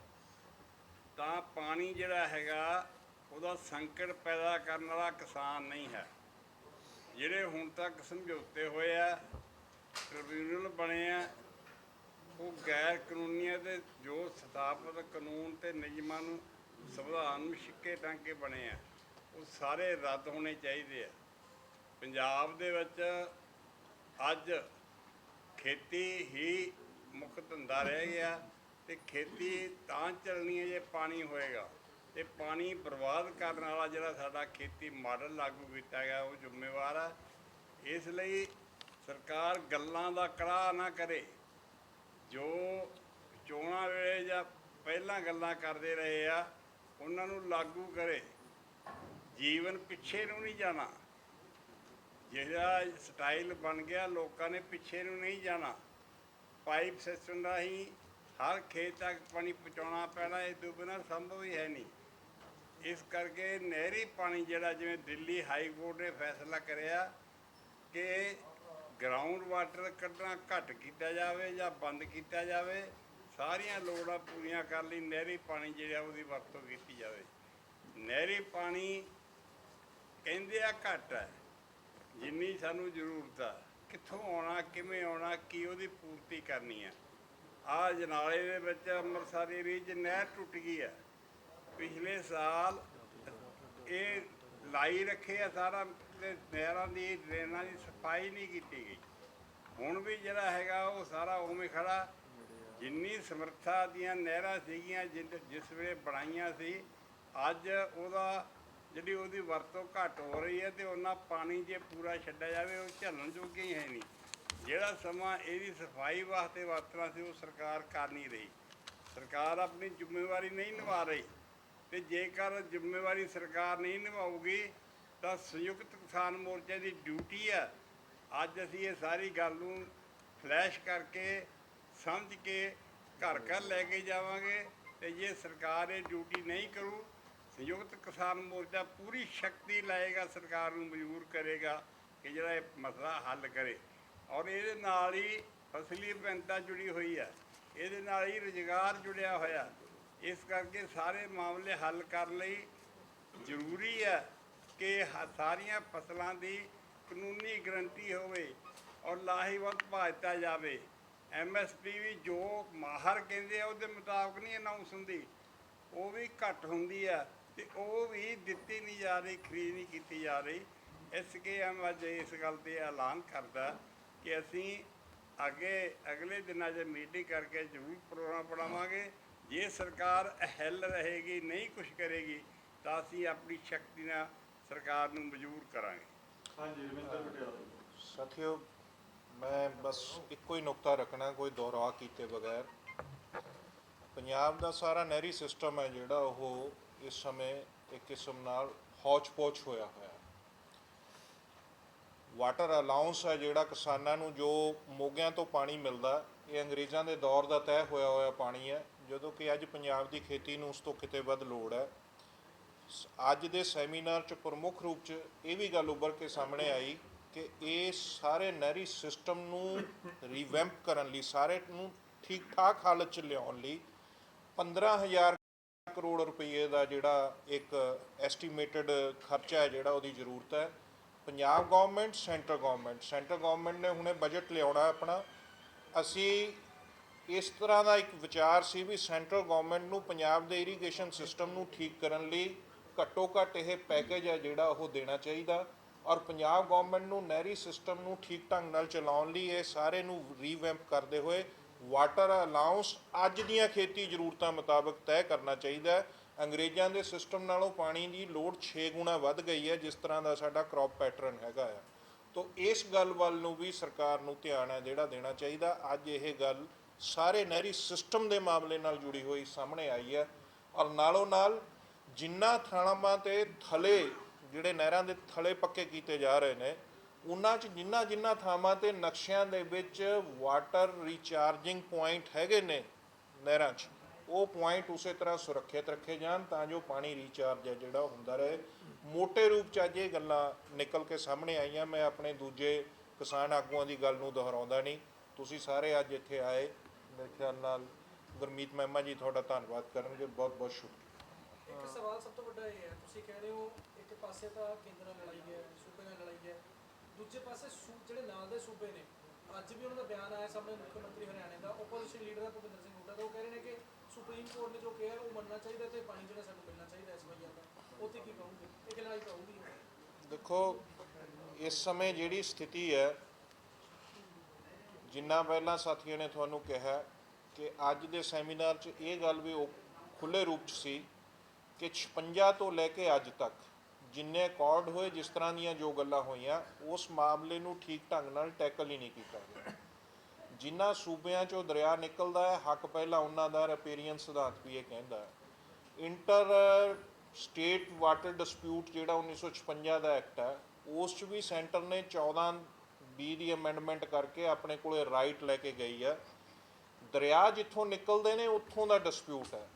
ਤਾਂ ਪਾਣੀ ਜਿਹੜਾ ਹੈਗਾ ਉਹਦਾ ਸੰਕਟ ਪੈਦਾ ਕਰਨ ਵਾਲਾ ਕਿਸਾਨ ਨਹੀਂ ਹੈ। ਜਿਹੜੇ ਹੁਣ ਤੱਕ ਸਮਝੌਤੇ ਹੋਏ ਆ, ਟ੍ਰਿਬਿਊਨਲ ਬਣੇ ਆ, ਉਹ ਗੈਰ ਕਾਨੂੰਨੀ ਤੇ ਜੋ ਸਥਾਪਿਤ ਕਾਨੂੰਨ ਤੇ ਨਿਯਮਾਂ ਨੂੰ ਸੰਵਿਧਾਨ ਨੂੰ ਛਿੱਕੇ ਟਾਂਕੇ ਬਣੇ ਆ, ਉਹ ਸਾਰੇ ਰੱਦ ਹੋਣੇ ਚਾਹੀਦੇ ਆ। ਪੰਜਾਬ ਦੇ ਵਿੱਚ ਅੱਜ ਖੇਤੀ ਹੀ ਮੁੱਖ ਧੰਦਾ ਰਹਿ ਗਿਆ ਤੇ ਖੇਤੀ ਤਾਂ ਚੱਲਣੀ ਹੈ ਜੇ ਪਾਣੀ ਹੋਏਗਾ। ਤੇ ਪਾਣੀ ਬਰਬਾਦ ਕਰਨ ਵਾਲਾ ਜਿਹੜਾ ਸਾਡਾ ਖੇਤੀ ਮਾਡਲ ਲਾਗੂ ਕੀਤਾ ਗਿਆ, ਉਹ ਜ਼ਿੰਮੇਵਾਰ ਆ। ਇਸ ਲਈ ਸਰਕਾਰ ਗੱਲਾਂ ਦਾ ਕੜਾਹ ਨਾ ਕਰੇ। ਜੋ ਚੋਣਾਂ ਵੇਲੇ ਜਾਂ ਪਹਿਲਾਂ ਗੱਲਾਂ ਕਰਦੇ ਰਹੇ ਆ, ਉਹਨਾਂ ਨੂੰ ਲਾਗੂ ਕਰੇ। ਜੀਵਨ ਪਿੱਛੇ ਨੂੰ ਨਹੀਂ ਜਾਣਾ। ਜਿਹੜਾ ਸਟਾਈਲ ਬਣ ਗਿਆ, ਲੋਕਾਂ ਨੇ ਪਿੱਛੇ ਨੂੰ ਨਹੀਂ ਜਾਣਾ। ਪਾਈਪ ਸਿਸਟਮ ਰਾਹੀਂ ਹਰ ਖੇਤ ਤੱਕ ਪਾਣੀ ਪਹੁੰਚਾਉਣਾ ਪੈਣਾ, ਇਹ ਤੋਂ ਬਿਨਾਂ ਸੰਭਵ ਹੀ ਹੈ ਨਹੀਂ। ਇਸ ਕਰਕੇ ਨਹਿਰੀ ਪਾਣੀ ਜਿਹੜਾ ਜਿਵੇਂ ਦਿੱਲੀ ਹਾਈ ਕੋਰਟ ਨੇ ਫੈਸਲਾ ਕਰਿਆ ਕਿ ਗਰਾਊਂਡ ਵਾਟਰ ਕੱਢਣਾ ਘੱਟ ਕੀਤਾ ਜਾਵੇ ਜਾਂ ਬੰਦ ਕੀਤਾ ਜਾਵੇ, ਸਾਰੀਆਂ ਲੋੜਾਂ ਪੂਰੀਆਂ ਕਰਨ ਲਈ ਨਹਿਰੀ ਪਾਣੀ ਜਿਹੜਾ ਉਹਦੀ ਵਰਤੋਂ ਕੀਤੀ ਜਾਵੇ। ਨਹਿਰੀ ਪਾਣੀ ਕਹਿੰਦੇ ਆ ਘੱਟ ਹੈ, ਜਿੰਨੀ ਸਾਨੂੰ ਜ਼ਰੂਰਤ ਆ, ਕਿੱਥੋਂ ਆਉਣਾ, ਕਿਵੇਂ ਆਉਣਾ, ਕੀ ਉਹਦੀ ਪੂਰਤੀ ਕਰਨੀ ਆ ਆ ਜਨਾਲੇ ਦੇ ਵਿੱਚ ਅੰਮ੍ਰਿਤਸਰ ਏਰੀਏ 'ਚ ਨਹਿਰ ਟੁੱਟ ਗਈ ਆ ਪਿਛਲੇ ਸਾਲ ਇਹ ਲਾਈ ਰੱਖੇ ਆ ਸਾਰਾ ਤੇ ਨਹਿਰਾਂ ਦੀ, ਡਰੇਨਾਂ ਦੀ ਸਫ਼ਾਈ ਨਹੀਂ ਕੀਤੀ ਗਈ। ਹੁਣ ਵੀ ਜਿਹੜਾ ਹੈਗਾ ਉਹ ਸਾਰਾ ਉਵੇਂ ਖੜਾ। ਜਿੰਨੀ ਸਮਰੱਥਾ ਦੀਆਂ ਨਹਿਰਾਂ ਸੀਗੀਆਂ, ਜਿਨ- ਜਿਸ ਵੇਲੇ ਬਣਾਈਆਂ ਸੀ, ਅੱਜ ਉਹਦਾ ਜਿਹੜੀ ਉਹਦੀ ਵਰਤੋਂ ਘੱਟ ਹੋ ਰਹੀ ਹੈ ਤੇ ਉਹਨਾਂ ਪਾਣੀ ਜੇ ਪੂਰਾ ਛੱਡਿਆ ਜਾਵੇ, ਉਹ ਝੱਲਣ ਜੋਗੇ ਹੀ ਹੈ ਨਹੀਂ। ਜਿਹੜਾ ਸਮਾਂ ਇਹਦੀ ਸਫ਼ਾਈ ਵਾਸਤੇ ਵਰਤਣਾ ਸੀ, ਉਹ ਸਰਕਾਰ ਕਰ ਨਹੀਂ ਰਹੀ। ਸਰਕਾਰ ਆਪਣੀ ਜ਼ਿੰਮੇਵਾਰੀ ਨਹੀਂ ਨਿਭਾ ਰਹੀ। ਤੇ ਜੇਕਰ ਜ਼ਿੰਮੇਵਾਰੀ ਸਰਕਾਰ ਨਹੀਂ ਨਿਭਾਊਗੀ, ਤਾਂ ਸੰਯੁਕਤ ਕਿਸਾਨ ਮੋਰਚੇ ਦੀ ਡਿਊਟੀ ਹੈ। ਅੱਜ ਅਸੀਂ ਇਹ ਸਾਰੀ ਗੱਲ ਨੂੰ ਫਲੈਸ਼ ਕਰਕੇ ਸਮਝ ਕੇ ਘਰ ਘਰ ਲੈ ਕੇ ਜਾਵਾਂਗੇ ਤੇ ਜੇ ਸਰਕਾਰ ਇਹ ਡਿਊਟੀ ਨਹੀਂ ਕਰੂ, ਸੰਯੁਕਤ ਕਿਸਾਨ ਮੋਰਚਾ ਪੂਰੀ ਸ਼ਕਤੀ ਲਾਏਗਾ, ਸਰਕਾਰ ਨੂੰ ਮਜਬੂਰ ਕਰੇਗਾ ਕਿ ਜਿਹੜਾ ਇਹ ਮਸਲਾ ਹੱਲ ਕਰੇ। ਔਰ ਇਹਦੇ ਨਾਲ ਹੀ ਫਸਲੀ ਵਿਭਿੰਨਤਾ ਜੁੜੀ ਹੋਈ ਹੈ। ਇਹਦੇ ਨਾਲ ਹੀ ਰੁਜ਼ਗਾਰ ਜੁੜਿਆ ਹੋਇਆ। ਇਸ ਕਰਕੇ ਸਾਰੇ ਮਾਮਲੇ ਹੱਲ ਕਰਨ ਲਈ। ਜ਼ਰੂਰੀ ਹੈ ਕਿ ਹ- ਸਾਰੀਆਂ ਫਸਲਾਂ ਦੀ ਕਾਨੂੰਨੀ ਗਰੰਟੀ ਹੋਵੇ ਔਰ ਲਾਹੇਵੰਦ ਭਾਅ ਦਿੱਤਾ ਜਾਵੇ ਐਮਐਸਪੀ ਵੀ ਜੋ ਮਾਹਰ ਕਹਿੰਦੇ ਆ, ਉਹਦੇ ਮੁਤਾਬਕ ਨਹੀਂ ਅਨਾਉਂਸ ਹੁੰਦੀ। ਉਹ ਵੀ ਘੱਟ ਹੁੰਦੀ ਆ ਤੇ ਉਹ ਵੀ ਦਿੱਤੀ ਨਹੀਂ ਜਾ ਰਹੀ, ਖਰੀਦ ਨਹੀਂ ਕੀਤੀ ਜਾ ਰਹੀ। ਇਸ ਕੇ ਹਮ ਅੱਜ ਇਸ ਗੱਲ ਤੇ ਐਲਾਨ ਕਰਦਾ ਕਿ ਅਸੀਂ ਅੱਗੇ, ਅਗਲੇ ਦਿਨਾਂ 'ਚ ਮੀਟਿੰਗ ਕਰਕੇ ਜ਼ਰੂਰ ਪ੍ਰੋਗਰਾਮ ਬਣਾਵਾਂਗੇ। ਜੇ ਸਰਕਾਰ ਅਹਿਲ ਰਹੇਗੀ ਨਹੀਂ ਕੁਝ ਕਰੇਗੀ ਤਾਂ ਅਸੀਂ ਆਪਣੀ ਸ਼ਕਤੀ ਨਾਲ ਸਰਕਾਰ ਨੂੰ ਮਜਬੂਰ ਕਰਾਂਗੇ। ਹਾਂਜੀ ਰਵਿੰਦਰ ਪਟਿਆਲਾ ਸਾਥੀਓ ਮੈਂ ਬਸ ਇੱਕੋ ਹੀ ਨੁਕਤਾ ਰੱਖਣਾ ਕੋਈ ਦੁਹਰਾਅ ਕੀਤੇ ਬਗੈਰ। ਪੰਜਾਬ ਦਾ ਸਾਰਾ ਨਹਿਰੀ ਸਿਸਟਮ ਹੈ ਜਿਹੜਾ ਉਹ ਇਸ ਸਮੇਂ ਇੱਕ ਕਿਸਮ ਨਾਲ ਹੌਚ-ਪੌਚ ਹੋਇਆ ਹੋਇਆ ਹੈ। ਵਾਟਰ ਅਲਾਉਂਸ ਹੈ ਜਿਹੜਾ ਕਿਸਾਨਾਂ ਨੂੰ ਜੋ ਮੋਗਿਆਂ ਤੋਂ ਪਾਣੀ ਮਿਲਦਾ ਇਹ ਅੰਗਰੇਜ਼ਾਂ ਦੇ ਦੌਰ ਦਾ ਤੈਅ ਹੋਇਆ ਹੋਇਆ ਪਾਣੀ ਹੈ। ਜਦੋਂ ਕਿ ਅੱਜ ਪੰਜਾਬ ਦੀ ਖੇਤੀ ਨੂੰ ਉਸ ਤੋਂ ਕਿਤੇ ਵੱਧ ਲੋੜ ਹੈ। ਸ- ਅੱਜ ਦੇ ਸੈਮੀਨਾਰ 'ਚ ਪ੍ਰਮੁੱਖ ਰੂਪ 'ਚ ਇਹ ਵੀ ਗੱਲ ਉੱਭਰ ਕੇ ਸਾਹਮਣੇ ਆਈ ਕਿ ਇਹ ਸਾਰੇ ਨਹਿਰੀ ਸਿਸਟਮ ਨੂੰ ਰੀਵੈਂਪ ਕਰਨ ਲਈ, ਸਾਰੇ ਨੂੰ ਠੀਕ ਠਾਕ ਹਾਲਤ 'ਚ ਲਿਆਉਣ ਲਈ 15000 ਕਰੋੜ ਰੁਪਏ ਦਾ ਜਿਹੜਾ ਇੱਕ ਐਸਟੀਮੇਟਡ ਖਰਚਾ ਹੈ ਜਿਹੜਾ ਉਹਦੀ ਜ਼ਰੂਰਤ ਹੈ। Punjab government centre government centre government ਨੇ ਹੁਣੇ ਬਜਟ ਲਿਆਉਣਾ ਆਪਣਾ। ਅਸੀਂ ਇਸ ਤਰ੍ਹਾਂ ਦਾ ਇੱਕ ਵਿਚਾਰ ਸੀ ਵੀ ਸੈਂਟਰਲ ਗਵਰਨਮੈਂਟ ਨੂੰ ਪੰਜਾਬ ਦੇ ਇਰੀਗੇਸ਼ਨ ਸਿਸਟਮ ਨੂੰ ਠੀਕ ਕਰਨ ਲਈ ਘੱਟੋ ਘੱਟ ਇਹ ਪੈਕੇਜ ਹੈ ਜਿਹੜਾ ਉਹ ਦੇਣਾ ਚਾਹੀਦਾ ਔਰ ਪੰਜਾਬ ਗਵਰਨਮੈਂਟ ਨੂੰ ਨਹਿਰੀ ਸਿਸਟਮ ਨੂੰ ਠੀਕ ਢੰਗ ਨਾਲ ਚਲਾਉਣ ਲਈ ਇਹ ਸਾਰੇ ਨੂੰ ਰੀਵੈਂਪ ਕਰਦੇ ਹੋਏ ਵਾਟਰ ਅਲਾਉਂਸ ਅੱਜ ਦੀਆਂ ਖੇਤੀ ਜ਼ਰੂਰਤਾਂ ਮੁਤਾਬਕ ਤੈਅ ਕਰਨਾ ਚਾਹੀਦਾ ਅੰਗਰੇਜ਼ਾਂ ਦੇ ਸਿਸਟਮ ਨਾਲੋਂ ਪਾਣੀ ਦੀ ਲੋੜ 6 ਗੁਣਾ ਵੱਧ ਗਈ ਹੈ, ਜਿਸ ਤਰ੍ਹਾਂ ਦਾ ਸਾਡਾ ਕ੍ਰੌਪ ਪੈਟਰਨ ਹੈਗਾ ਆ। ਤੋ ਇਸ ਗੱਲ ਵੱਲ ਨੂੰ ਵੀ ਸਰਕਾਰ ਨੂੰ ਧਿਆਨ ਹੈ ਜਿਹੜਾ ਦੇਣਾ ਚਾਹੀਦਾ। ਅੱਜ ਇਹ ਗੱਲ ਸਾਰੇ ਨਹਿਰੀ ਸਿਸਟਮ ਦੇ ਮਾਮਲੇ ਨਾਲ ਜੁੜੀ ਹੋਈ ਸਾਹਮਣੇ ਆਈ ਹੈ ਔਰ ਨਾਲੋਂ ਨਾਲ ਜਿੰਨਾ ਥਾਵਾਂ ਤੇ ਥਲੇ, ਜਿਹੜੇ ਨਹਿਰਾਂ ਦੇ ਥਲੇ ਪੱਕੇ ਕੀਤੇ ਜਾ ਰਹੇ ਨੇ, ਉਹਨਾਂ 'ਚ ਜਿੰਨਾ ਜਿੰਨਾ ਥਾਵਾਂ ਤੇ ਨਕਸ਼ਿਆਂ ਦੇ ਵਿੱਚ ਵਾਟਰ ਰੀਚਾਰਜਿੰਗ ਪੁਆਇੰਟ ਹੈਗੇ ਨੇ ਨਹਿਰਾਂ 'ਚ, ਉਹ ਪੁਆਇੰਟ ਉਸੇ ਤਰ੍ਹਾਂ ਸੁਰੱਖਿਅਤ ਰੱਖੇ ਜਾਣ ਤਾਂ ਜੋ ਪਾਣੀ ਰੀਚਾਰਜ ਹੈ ਜਿਹੜਾ ਉਹ ਹੁੰਦਾ ਰਹੇ। ਮੋٹے ਰੂਪ 'ਚ ਅੱਜ ਇਹ ਗੱਲਾਂ ਨਿਕਲ ਕੇ ਸਾਹਮਣੇ ਆਈਆਂ। ਮੈਂ ਆਪਣੇ ਦੂਜੇ ਕਿਸਾਨ ਆਗੂਆਂ ਦੀ ਗੱਲ ਨੂੰ ਦੁਹਰਾਉਂਦਾ ਨਹੀਂ। ਤੁਸੀਂ ਸਾਰੇ ਅੱਜ ਇੱਥੇ ਆਏ। ਮੇਰੇ ਖਿਆਲ ਨਾਲ ਗੁਰਮੀਤ ਮਹਿਮਾ ਜੀ ਤੁਹਾਡਾ ਧੰਨਵਾਦ ਕਰਨਗੇ ਬਹੁਤ ਬਹੁਤ ਸ਼ੁਕਰੀਆ। ਇੱਕ ਸਵਾਲ ਸਭ ਤੋਂ ਵੱਡਾ ਇਹ ਹੈ ਤੁਸੀਂ ਕਹਿ ਰਹੇ ਹੋ ਇੱਕ ਪਾਸੇ ਤਾਂ ਕੇਂਦਰ ਨਾਲ ਲੜਾਈ ਹੈ ਸੂਬੇ ਨਾਲ ਲੜਾਈ ਹੈ ਦੂਜੇ ਪਾਸੇ ਜਿਹੜੇ ਨਾਲ ਦੇ ਸੂਬੇ ਨੇ ਅੱਜ ਵੀ ਉਹਨਾਂ ਦਾ ਬਿਆਨ ਆਇਆ ਸਾਹਮਣੇ ਮੁੱਖ ਮੰਤਰੀ ਹਰਿਆਣੇ ਦਾ ਆਪੋਜੀਸ਼ਨ ਲੀਡਰ ਭੁਪਿੰਦਰ ਸਿੰਘ ਹੁੱਡਾ ਦਾ ਉਹ ਕਹਿ ਰਹੇ ਨੇ ਕਿ ਸੁਪਰੀਮ ਕੋਰਟ ਨੇ ਜੋ ਕਿਹਾ ਉਹ ਮੰਨਣਾ ਚਾਹੀਦਾ ਤੇ ਪਾਣੀ ਜਿਹੜਾ ਸਾਨੂੰ ਮਿਲਣਾ ਚਾਹੀਦਾ ਇਸ ਵਈਆ ਦਾ ਉਹ ਤੇ ਕੀ ਕਹੋਗੇ? ਇਹ ਲੜਾਈ ਕਹੂਗੀ ਦੇਖੋ ਇਸ ਸਮੇਂ ਜਿਹੜੀ ਸਥਿਤੀ ਹੈ ਜਿੰਨਾ ਪਹਿਲਾਂ ਸਾਥੀਆਂ ਨੇ ਤੁਹਾਨੂੰ ਕਿਹਾ ਕਿ ਅੱਜ ਦੇ ਸੈਮੀਨਾਰ 'ਚ ਇਹ ਗੱਲ ਵੀ ਉਹ ਖੁੱਲੇ ਰੂਪ 'ਚ ਸੀ ਕਿ 56 ਤੋਂ ਲੈ ਕੇ ਅੱਜ ਤੱਕ ਜਿੰਨੇ ਅਕੋਰਡ ਹੋਏ, ਜਿਸ ਤਰ੍ਹਾਂ ਦੀਆਂ ਜੋ ਗੱਲਾਂ ਹੋਈਆਂ, ਉਸ ਮਾਮਲੇ ਨੂੰ ਠੀਕ ਢੰਗ ਨਾਲ ਟੈਕਲ ਹੀ ਨਹੀਂ ਕੀਤਾ ਗਿਆ। ਜਿਨ੍ਹਾਂ ਸੂਬਿਆਂ 'ਚੋਂ ਦਰਿਆ ਨਿਕਲਦਾ ਹੈ, ਹੱਕ ਪਹਿਲਾਂ ਉਹਨਾਂ ਦਾ ਰੈਪੇਰੀਅਨ ਸਿਧਾਂਤ ਵੀ ਇਹ ਕਹਿੰਦਾ ਹੈ। ਇੰਟਰ ਸਟੇਟ ਵਾਟਰ ਡਿਸਪਿਊਟ ਜਿਹੜਾ 1956 ਦਾ ਐਕਟ ਹੈ, ਉਸ 'ਚ ਵੀ ਸੈਂਟਰ ਨੇ 14 ਬੀ ਦੀ ਅਮੈਂਡਮੈਂਟ ਕਰਕੇ ਆਪਣੇ ਕੋਲੇ ਰਾਈਟ ਲੈ ਕੇ ਗਈ ਆ। ਦਰਿਆ ਜਿੱਥੋਂ ਨਿਕਲਦੇ ਨੇ, ਉੱਥੋਂ ਦਾ ਡਿਸਪਿਊਟ ਹੈ।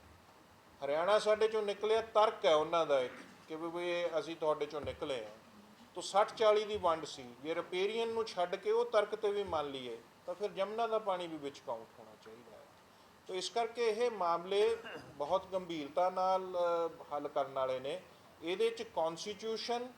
ਹਰਿਆਣਾ ਸਾਡੇ ਚੋਂ ਨਿਕਲਿਆ, ਤਰਕ ਹੈ ਉਹਨਾਂ ਦਾ ਇੱਕ ਕਿ ਵੀ ਅਸੀਂ ਤੁਹਾਡੇ ਚੋਂ ਨਿਕਲੇ ਆ। ਤੋਂ 60 40 ਦੀ ਵੰਡ ਸੀ। ਜੇ ਰਿਪੇਰੀਅਨ ਨੂੰ ਛੱਡ ਕੇ ਉਹ ਤਰਕ ਤੇ ਵੀ ਮੰਨ ਲਈਏ, ਤਾਂ ਫਿਰ ਜਮਨਾ ਦਾ ਪਾਣੀ ਵੀ ਵਿੱਚ ਕਾਊਂਟ ਹੋਣਾ ਚਾਹੀਦਾ ਹੈ। ਤੋ ਇਸ ਕਰਕੇ ਇਹ ਮਾਮਲੇ ਬਹੁਤ ਗੰਭੀਰਤਾ ਨਾਲ ਹੱਲ ਕਰਨ ਵਾਲੇ ਨੇ। ਇਹਦੇ ਚ ਕਨਸਟੀਟਿਊਸ਼ਨ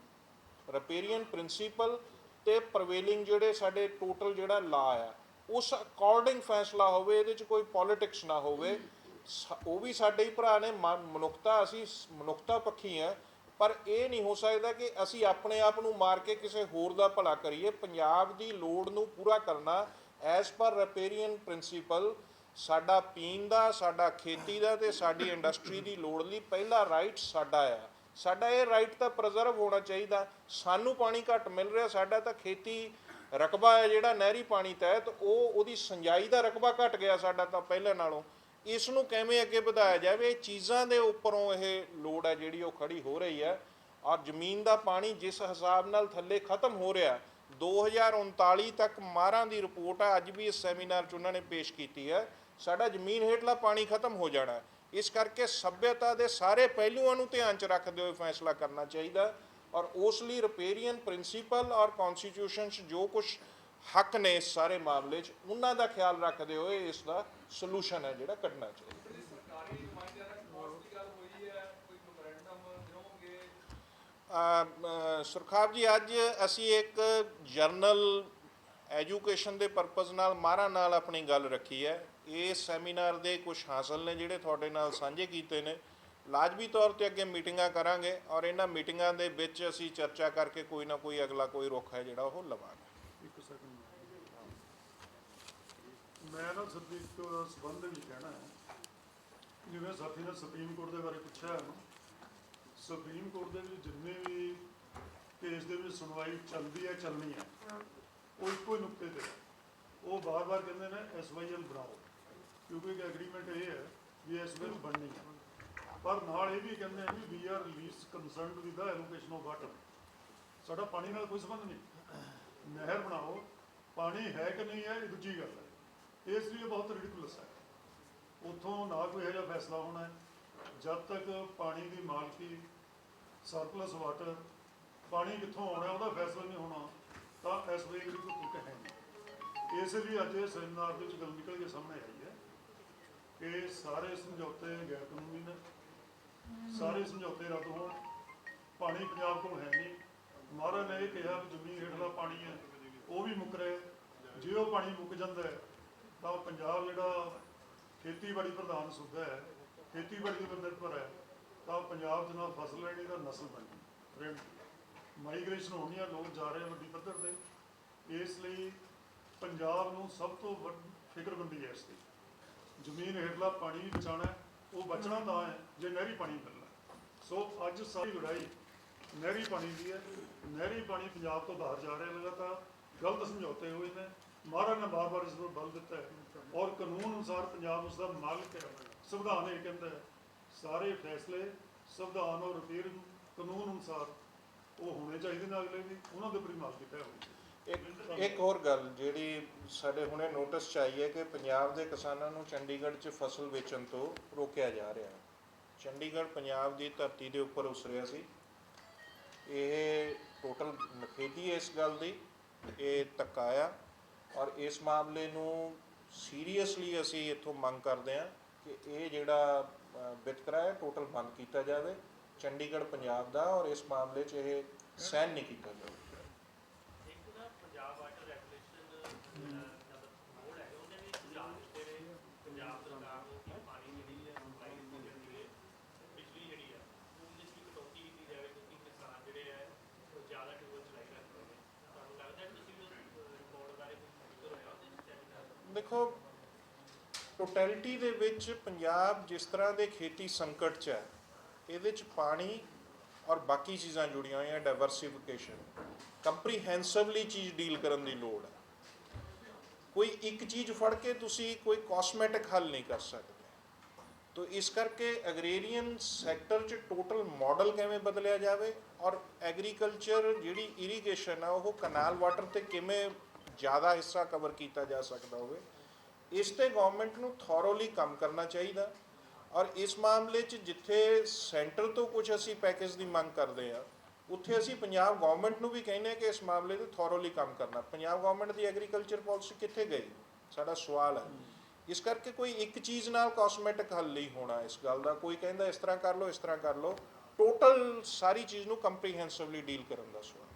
ਰਿਪੇਰੀਅਨ ਪ੍ਰਿੰਸੀਪਲ ਤੇ ਪ੍ਰਵੇਲਿੰਗ ਜਿਹੜੇ ਸਾਡੇ ਟੋਟਲ ਜਿਹੜਾ ਲਾ ਆ, ਉਸ ਅਕੋਰਡਿੰਗ ਫੈਸਲਾ ਹੋਵੇ, ਇਹਦੇ ਚ ਕੋਈ ਪੋਲਿਟਿਕਸ ਨਾ ਹੋਵੇ, ਸ- ਉਹ ਵੀ ਸਾਡੇ ਹੀ ਭਰਾ ਨੇ, ਮ- ਮਨੁੱਖਤਾ, ਅਸੀਂ ਮਨੁੱਖਤਾ ਪੱਖੀ ਆ, ਪਰ ਇਹ ਨਹੀਂ ਹੋ ਸਕਦਾ ਕਿ ਅਸੀਂ ਆਪਣੇ ਆਪ ਨੂੰ ਮਾਰ ਕੇ ਕਿਸੇ ਹੋਰ ਦਾ ਭਲਾ ਕਰੀਏ। ਪੰਜਾਬ ਦੀ ਲੋੜ ਨੂੰ ਪੂਰਾ ਕਰਨਾ ਐਸ ਪਰ ਰਪੇਰੀਅਨ ਪ੍ਰਿੰਸੀਪਲ ਸਾਡਾ ਪੀਣ ਦਾ, ਸਾਡਾ ਖੇਤੀ ਦਾ ਤੇ ਸਾਡੀ ਇੰਡਸਟਰੀ ਦੀ ਲੋੜ ਲਈ ਪਹਿਲਾ ਰਾਈਟ ਸਾਡਾ ਆ। ਸਾਡਾ ਇਹ ਰਾਈਟ ਤਾਂ ਪ੍ਰੀਜ਼ਰਵ ਹੋਣਾ ਚਾਹੀਦਾ। ਸਾਨੂੰ ਪਾਣੀ ਘੱਟ ਮਿਲ ਰਿਹਾ, ਸਾਡਾ ਤਾਂ ਖੇਤੀ ਰਕਬਾ ਹੈ ਜਿਹੜਾ ਨਹਿਰੀ ਪਾਣੀ ਤਹਿਤ, ਉਹ ਉਹਦੀ ਸਿੰਜਾਈ ਦਾ ਰਕਬਾ ਘਟ ਗਿਆ ਸਾਡਾ ਤਾਂ ਪਹਿਲਾਂ ਨਾਲੋਂ। ਇਸ ਨੂੰ ਕਿਵੇਂ ਅੱਗੇ ਵਧਾਇਆ ਜਾਵੇ, ਇਹ ਚੀਜ਼ਾਂ ਦੇ ਉੱਪਰੋਂ ਇਹ ਲੋੜ ਹੈ ਜਿਹੜੀ ਉਹ ਖੜੀ ਹੋ ਰਹੀ ਹੈ। ਔਰ ਜ਼ਮੀਨ ਦਾ ਪਾਣੀ ਜਿਸ ਹਿਸਾਬ ਨਾਲ ਥੱਲੇ ਖਤਮ ਹੋ ਰਿਹਾ 2039 ਤੱਕ ਮਾਰਾਂ ਦੀ ਰਿਪੋਰਟ ਹੈ ਅੱਜ ਵੀ ਇਸ ਸੈਮੀਨਾਰ 'ਚ ਉਹਨਾਂ ਨੇ ਪੇਸ਼ ਕੀਤੀ ਹੈ। ਸਾਡਾ ਜ਼ਮੀਨ ਹੇਠਲਾ ਪਾਣੀ ਖਤਮ ਹੋ ਜਾਣਾ ਹੈ। ਇਸ ਕਰਕੇ ਸਭਿਅਤਾ ਦੇ ਸਾਰੇ ਪਹਿਲੂਆਂ ਨੂੰ ਧਿਆਨ 'ਚ ਰੱਖਦੇ ਹੋਏ ਫੈਸਲਾ ਕਰਨਾ ਚਾਹੀਦਾ ਔਰ ਉਸ ਲਈ ਰਿਪੇਰੀਅਨ ਪ੍ਰਿੰਸੀਪਲ ਔਰ ਕਨਸਟੀਟਿਊਸ਼ਨ 'ਚ ਜੋ ਕੁਝ ਹੱਕ ਨੇ ਇਸ ਸਾਰੇ ਮਾਮਲੇ 'ਚ ਉਹਨਾਂ ਦਾ ਖਿਆਲ ਰੱਖਦੇ ਹੋਏ ਇਸ ਦਾ ਸੋਲੂਸ਼ਨ ਹੈ ਜਿਹੜਾ ਕੱਢਣਾ ਚਾਹੀਦਾ। ਸੁਰਖਾਬ ਜੀ ਅੱਜ ਅਸੀਂ ਇੱਕ ਜਰਨਲ ਐਜੂਕੇਸ਼ਨ ਦੇ ਪਰਪਸ ਨਾਲ ਮਾਰਾ ਨਾਲ ਆਪਣੀ ਗੱਲ ਰੱਖੀ ਹੈ। ਇਸ ਸੈਮੀਨਾਰ ਦੇ ਕੁਝ ਹਾਸਲ ਨੇ ਜਿਹੜੇ ਤੁਹਾਡੇ ਨਾਲ ਸਾਂਝੇ ਕੀਤੇ ਨੇ। ਲਾਜ਼ਮੀ ਤੌਰ ਤੇ ਅੱਗੇ ਮੀਟਿੰਗਾਂ ਕਰਾਂਗੇ ਔਰ ਇਹਨਾਂ ਮੀਟਿੰਗਾਂ ਦੇ ਵਿੱਚ ਅਸੀਂ ਚਰਚਾ ਕਰਕੇ ਕੋਈ ਨਾ ਕੋਈ ਅਗਲਾ ਕੋਈ ਰੁੱਖ ਹੈ ਜਿਹੜਾ ਉਹ ਲਵਾਂਗੇ। ਇੱਕ ਸੈਕਿੰਡ ਮੈਂ ਨਾ ਸਿਰਫ ਇੱਕ ਸੰਬੰਧ ਵੀ ਕਹਿਣਾ ਹੈ ਜਿਵੇਂ ਸਾਥੀ ਨੇ ਸੁਪਰੀਮ ਕੋਰਟ ਦੇ ਬਾਰੇ ਪੁੱਛਿਆ ਹੈ ਸੁਪਰੀਮ ਕੋਰਟ ਦੇ ਵਿੱਚ ਜਿੰਨੇ ਵੀ ਕੇਸ ਦੇ ਵਿੱਚ ਸੁਣਵਾਈ ਚੱਲਦੀ ਹੈ, ਚੱਲਣੀ ਹੈ, ਉਹ ਇੱਕੋ ਹੀ ਨੁਕਤੇ ਤੇ ਉਹ ਬਾਰ-ਬਾਰ ਕਹਿੰਦੇ ਨੇ ਐਸਵਾਈਐਲ ਬਣਾਓ। ਕਿਉਂਕਿ ਐਗਰੀਮੈਂਟ ਇਹ ਹੈ ਵੀ ਇਸ ਐਸਵਾਈਐਲ ਬਣਨੀ ਹੈ। ਪਰ ਨਾਲ ਇਹ ਵੀ ਕਹਿੰਦੇ ਨੇ ਵੀ we are least concerned with the allocation of water ਸਾਡਾ ਪਾਣੀ ਨਾਲ ਕੋਈ ਸੰਬੰਧ ਨਹੀਂ। ਨਹਿਰ ਬਣਾਓ, ਪਾਣੀ ਹੈ ਕਿ ਨਹੀਂ ਹੈ, ਇਹ ਦੂਜੀ ਗੱਲ ਹੈ। ਇਸ ਲਈ ਬਹੁਤ ਰਿਡਿਕੂਲਸ ਹੈ। ਉੱਥੋਂ ਨਾ ਕੋਈ ਇਹੋ ਜਿਹਾ ਫੈਸਲਾ ਹੋਣਾ ਹੈ। ਜਦ ਤੱਕ ਪਾਣੀ ਦੀ ਮਾਲਕੀ ਸਰਪਲਸ ਵਾਟਰ ਪਾਣੀ ਕਿੱਥੋਂ ਆਉਣਾ ਉਹਦਾ ਫੈਸਲਾ ਨਹੀਂ ਹੋਣਾ, ਤਾਂ ਇਸ ਵੇਲੇ ਕੋਈ ਤੁਕ ਹੈ ਨਹੀਂ। ਇਸ ਲਈ ਅੱਜ ਇਹ ਸੈਮੀਨਾਰ ਦੇ ਵਿੱਚ ਗੱਲ ਨਿਕਲ ਕੇ ਸਾਹਮਣੇ ਆਈ। ਕਿ ਸਾਰੇ ਸਮਝੌਤੇ ਗੈਰ ਕਾਨੂੰਨੀ ਨੇ। ਸਾਰੇ ਸਮਝੌਤੇ ਰੱਦ ਹੋਣ। ਪਾਣੀ ਪੰਜਾਬ ਕੋਲ ਹੈ ਨਹੀਂ। ਮਹਾਰਾਜ ਨੇ ਇਹ ਕਿਹਾ ਵੀ ਜ਼ਮੀਨ ਹੇਠਲਾ ਪਾਣੀ ਹੈ, ਉਹ ਵੀ ਮੁੱਕ ਰਿਹਾ ਜੇ ਉਹ ਪਾਣੀ ਮੁੱਕ ਜਾਂਦਾ ਹੈ, ਤਾਂ ਪੰਜਾਬ ਜਿਹੜਾ ਖੇਤੀਬਾੜੀ ਪ੍ਰਧਾਨ ਸੂਬਾ ਹੈ, ਖੇਤੀਬਾੜੀ ਦੇ ਉੱਪਰ ਨਿਰਭਰ ਹੈ, ਤਾਂ ਪੰਜਾਬ ਦੇ ਫਸਲ ਲੈਣੀ ਦਾ ਨਸਲ ਬਣਨੀ ਮਾਈਗ੍ਰੇਸ਼ਨ ਹੋਣੀ ਆ ਲੋਕ ਜਾ ਰਹੇ ਵੱਡੀ ਪੱਧਰ ਤੇ। ਇਸ ਲਈ ਪੰਜਾਬ ਨੂੰ ਸਭ ਤੋਂ ਵੱਡ ਫਿਕਰਮੰਦੀ ਹੈ ਇਸ ਦੀ। ਜ਼ਮੀਨ ਹੇਠਲਾ ਪਾਣੀ ਵੀ ਬਚਾਉਣਾ ਉਹ ਬਚਣਾ ਤਾਂ ਹੈ, ਜੇ ਨਹਿਰੀ ਪਾਣੀ ਮਿਲਣਾ ਸੋ ਅੱਜ ਸਾਰੀ ਲੜਾਈ ਨਹਿਰੀ ਪਾਣੀ ਦੀ ਹੈ। ਨਹਿਰੀ ਪਾਣੀ ਪੰਜਾਬ ਤੋਂ ਬਾਹਰ ਜਾ ਰਿਹਾ ਲਗਾਤਾਰ। ਗਲਤ ਸਮਝੌਤੇ ਹੋਏ ਨੇ। ਮਹਾਰਾਜ ਨੇ ਬਾਰ-ਬਾਰ ਇਸ ਨੂੰ ਬਲ ਦਿੱਤਾ ਹੈ। ਔਰ ਕਾਨੂੰਨ ਅਨੁਸਾਰ ਪੰਜਾਬ ਉਸ ਦਾ ਮਾਲਕ ਹੈ। ਸੰਵਿਧਾਨ ਇਹ ਕਹਿੰਦਾ ਹੈ, ਸਾਰੇ ਫੈਸਲੇ ਸੰਵਿਧਾਨ ਔਰ ਫਿਰ ਕਾਨੂੰਨ ਅਨੁਸਾਰ ਉਹ ਹੋਣੇ ਚਾਹੀਦੇ ਨੇ ਅਗਲੇ ਵੀ। ਉਹਨਾਂ ਦੇ ਉੱਪਰ ਹੀ ਮਾਲਕੀ ਹੋਣੀ ਇੱਕ ਇੱਕ ਹੋਰ ਗੱਲ ਜਿਹੜੀ ਸਾਡੇ ਹੁਣੇ ਨੋਟਿਸ ਚ ਆਈ ਹੈ ਕਿ ਪੰਜਾਬ ਦੇ ਕਿਸਾਨਾਂ ਨੂੰ ਚੰਡੀਗੜ੍ਹ 'ਚ ਫਸਲ ਵੇਚਣ ਤੋਂ ਰੋਕਿਆ ਜਾ ਰਿਹਾ ਹੈ। ਚੰਡੀਗੜ੍ਹ ਪੰਜਾਬ ਦੀ ਧਰਤੀ ਦੇ ਉੱਪਰ ਉਸਰਿਆ ਸੀ। ਇਹ ਟੋਟਲ ਨਖੇਦੀ ਹੈ ਇਸ ਗੱਲ ਦੀ। ਇਹ ਤਕਾਇਆ ਔਰ ਇਸ ਮਾਮਲੇ ਨੂੰ ਸੀਰੀਅਸਲੀ ਅਸੀਂ ਇੱਥੋਂ ਮੰਗ ਕਰਦੇ ਹਾਂ ਕਿ ਇਹ ਜਿਹੜਾ ਵਿਤਕਰਾ ਹੈ ਟੋਟਲ ਬੰਦ ਕੀਤਾ ਜਾਵੇ। ਚੰਡੀਗੜ੍ਹ ਪੰਜਾਬ ਦਾ ਔਰ ਇਸ ਮਾਮਲੇ 'ਚ ਇਹ ਸਹਿਨ ਨਹੀਂ ਕੀਤਾ ਜਾਵੇ ਇੱਕ ਨਾ ਪੰਜਾਬ ਵਾਟਰ ਰੈਗੂਲੇਸ਼ਨ ਜਦ ਬੋਰਡ ਹੈ ਉਹਨੇ ਵੀ ਸੁਝਾਅ ਦਿੱਤੇ ਨੇ ਪੰਜਾਬ ਸਰਕਾਰ ਨੂੰ ਕਿ ਪਾਣੀ ਦੀ ਜਿਹੜੀ ਹੈ ਸਪਲਾਈ ਕੀਤੀ ਜਾਂਦੀ ਹੈ ਬਿਜਲੀ ਜਿਹੜੀ ਹੈ ਉਹਦੇ ਵਿੱਚ ਵੀ ਕਟੌਤੀ ਕੀਤੀ ਜਾਵੇ ਕਿਉਂਕਿ ਕਿਸਾਨ ਜਿਹੜੇ ਹੈ ਉਹ ਜ਼ਿਆਦਾ ਟਿਊਬਲ ਚਲਾਈ ਰੱਖਦੇ ਨੇ ਤੁਹਾਨੂੰ ਲੱਗਦਾ ਕਿ ਤੁਸੀਂ ਉਸ ਰਿਪੋਰਟ ਬਾਰੇ ਕੁਝ ਫਿਕਰ ਹੋਇਆ ਉਹਦੇ ਵਿੱਚ ਸੈਮੀਨਾਰ ਦੇਖੋ ਟੋਟੈਲਿਟੀ ਦੇ ਵਿੱਚ ਪੰਜਾਬ ਜਿਸ ਤਰ੍ਹਾਂ ਦੇ ਖੇਤੀ ਸੰਕਟ 'ਚ ਹੈ, ਇਹਦੇ 'ਚ ਪਾਣੀ ਔਰ ਬਾਕੀ ਚੀਜ਼ਾਂ ਜੁੜੀਆਂ ਹੋਈਆਂ ਡਾਈਵਰਸਿਫਿਕੇਸ਼ਨ ਕੰਪਰੀਹੈਂਸਿਵਲੀ ਚੀਜ਼ ਡੀਲ ਕਰਨ ਦੀ ਲੋੜ ਹੈ। ਕੋਈ ਇੱਕ ਚੀਜ਼ ਫੜ ਕੇ ਤੁਸੀਂ ਕੋਈ ਕਾਸਮੈਟਿਕ ਹੱਲ ਨਹੀਂ ਕਰ ਸਕਦੇ। ਤੋ ਇਸ ਕਰਕੇ ਐਗਰੀਰੀਅਨ ਸੈਕਟਰ 'ਚ ਟੋਟਲ ਮਾਡਲ ਕਿਵੇਂ ਬਦਲਿਆ ਜਾਵੇ ਔਰ ਐਗਰੀਕਲਚਰ ਜਿਹੜੀ ਇਰੀਗੇਸ਼ਨ ਆ, ਉਹ ਕਨਾਲ ਵਾਟਰ ਤੇ ਕਿਵੇਂ ਜ਼ਿਆਦਾ ਹਿੱਸਾ ਕਵਰ ਕੀਤਾ ਜਾ ਸਕਦਾ ਹੋਵੇ ਇਸ ਤੇ ਗਵਰਨਮੈਂਟ ਨੂੰ ਥੋਰੋਲੀ ਕੰਮ ਕਰਨਾ ਚਾਹੀਦਾ। ਔਰ ਇਸ ਮਾਮਲੇ 'ਚ ਜਿੱਥੇ ਸੈਂਟਰ ਤੋਂ ਕੁਝ ਅਸੀਂ ਪੈਕੇਜ ਦੀ ਮੰਗ ਕਰਦੇ ਆ ਉੱਥੇ ਅਸੀਂ ਪੰਜਾਬ ਗਵਰਨਮੈਂਟ ਨੂੰ ਵੀ ਕਹਿੰਦੇ ਆ ਕਿ ਇਸ ਮਾਮਲੇ ਤੇ ਥੋਰੋਲੀ ਕੰਮ ਕਰਨਾ। ਪੰਜਾਬ ਗਵਰਨਮੈਂਟ ਦੀ ਐਗਰੀਕਲਚਰ ਪਾਲਿਸੀ ਕਿੱਥੇ ਗਈ? ਸਾਡਾ ਸਵਾਲ ਹੈ। ਇਸ ਕਰਕੇ ਕੋਈ ਇੱਕ ਚੀਜ਼ ਨਾਲ ਕਾਸਮੈਟਿਕ ਹੱਲ ਨਹੀਂ ਹੋਣਾ ਇਸ ਗੱਲ ਦਾ। ਕੋਈ ਕਹਿੰਦਾ ਇਸ ਤਰ੍ਹਾਂ ਕਰ ਲਓ, ਇਸ ਤਰ੍ਹਾਂ ਕਰ ਲਓ। ਟੋਟਲ ਸਾਰੀ ਚੀਜ਼ ਨੂੰ ਕੰਪਰੀਹੈਂਸਿਵਲੀ ਡੀਲ ਕਰਨ ਦਾ ਸਵਾਲ।